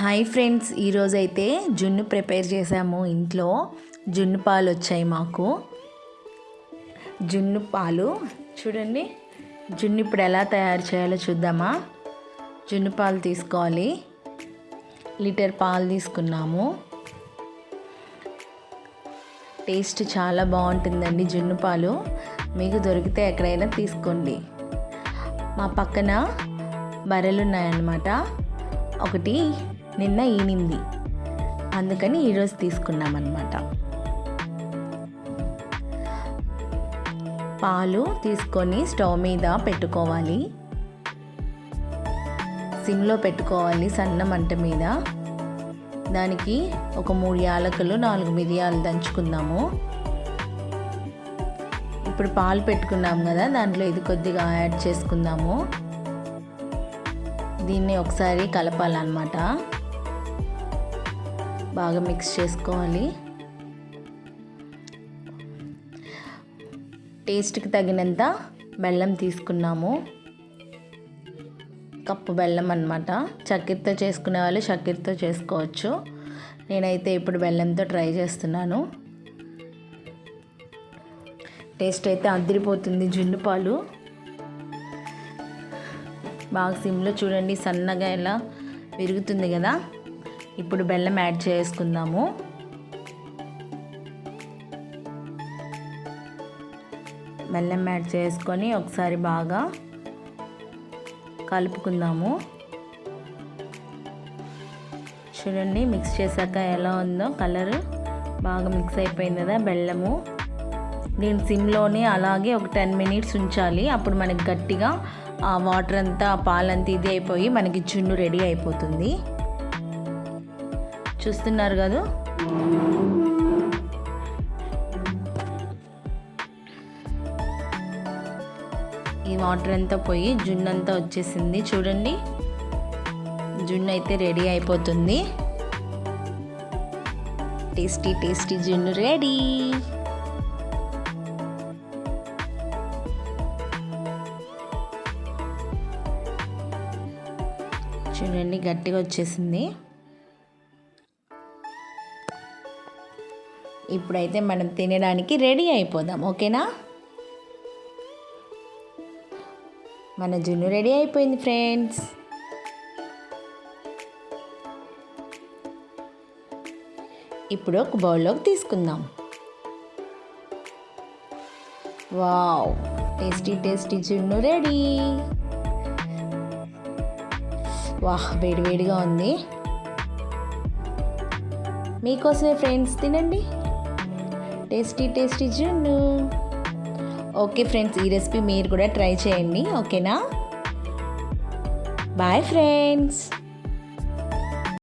Hi friends ఈరోజు అయితే జున్ను ప్రిపేర్ చేసాము ఇంట్లో. జున్ను పాలు వచ్చాయి మాకు. జున్ను పాలు చూడండి. జున్ను ఇప్పుడు ఎలా తయారు చేయాలో చూద్దామా? జున్ను పాలు తీసుకోవాలి. లీటర్ పాలు తీసుకున్నాము. టేస్ట్ చాలా బాగుంటుందండి జున్ను పాలు. మీకు దొరికితే ఎక్కడైనా తీసుకోండి. మా పక్కన బర్రెలు ఉన్నాయన్నమాట. ఒకటి నిన్న ఈనింది. అందుకని ఈరోజు తీసుకున్నామన్నమాట. పాలు తీసుకొని స్టవ్ మీద పెట్టుకోవాలి. సిమ్లో పెట్టుకోవాలి సన్న మంట మీద. దానికి ఒక మూడు యాలకులు నాలుగు మిరియాలు దంచుకుందాము. ఇప్పుడు పాలు పెట్టుకున్నాం కదా దాంట్లో ఇది కొద్దిగా యాడ్ చేసుకుందాము. దీన్ని ఒకసారి కలపాలన్నమాట. బాగా మిక్స్ చేసుకోవాలి. టేస్ట్కి తగినంత బెల్లం తీసుకున్నాము. కప్పు బెల్లం అనమాట చక్కెరతో చేసుకునే వాళ్ళు చక్కెరతో చేసుకోవచ్చు. నేనైతే ఇప్పుడు బెల్లంతో ట్రై చేస్తున్నాను. టేస్ట్ అయితే అదిరిపోతుంది జున్ను పాలు. బాగా సిమ్లో చూడండి సన్నగా ఎలా విరుగుతుంది కదా. ఇప్పుడు బెల్లం యాడ్ చేసుకుందాము. బెల్లం యాడ్ చేసుకొని ఒకసారి బాగా కలుపుకుందాము. చూడండి మిక్స్ చేశాక ఎలా ఉందో కలర్ బాగా మిక్స్ అయిపోయింది కదా బెల్లము. దీని సిమ్లోనే అలాగే ఒక టెన్ మినిట్స్ ఉంచాలి. అప్పుడు మనకి గట్టిగా ఆ వాటర్ అంతా పాలంతా ఇది అయిపోయి మనకి చున్ను రెడీ అయిపోతుంది. చూస్తున్నారు కదా. ఈ వాటర్ అంతా పోయి జున్ను అంతా వచ్చేసింది. చూడండి. జున్ను అయితే రెడీ అయిపోతుంది. టేస్టీ టేస్టీ జున్ను రెడీ. చూడండి గట్టిగా వచ్చేసింది. ఇప్పుడైతే మనం తినడానికి రెడీ అయిపోదాం ఓకేనా? మన జున్ను రెడీ అయిపోయింది ఫ్రెండ్స్. ఇప్పుడు ఒక బౌల్లోకి తీసుకుందాం. వావ్ టేస్టీ టేస్టీ జున్ను రెడీ. వాహ్ వేడివేడిగా ఉంది. మీకోసమే ఫ్రెండ్స్ తినండి. టేస్టీ టేస్టీ జున్ను. ఓకే ఫ్రెండ్స్ ఈ రెసిపీ మీరు కూడా ట్రై చేయండి ఓకేనా? Bye friends.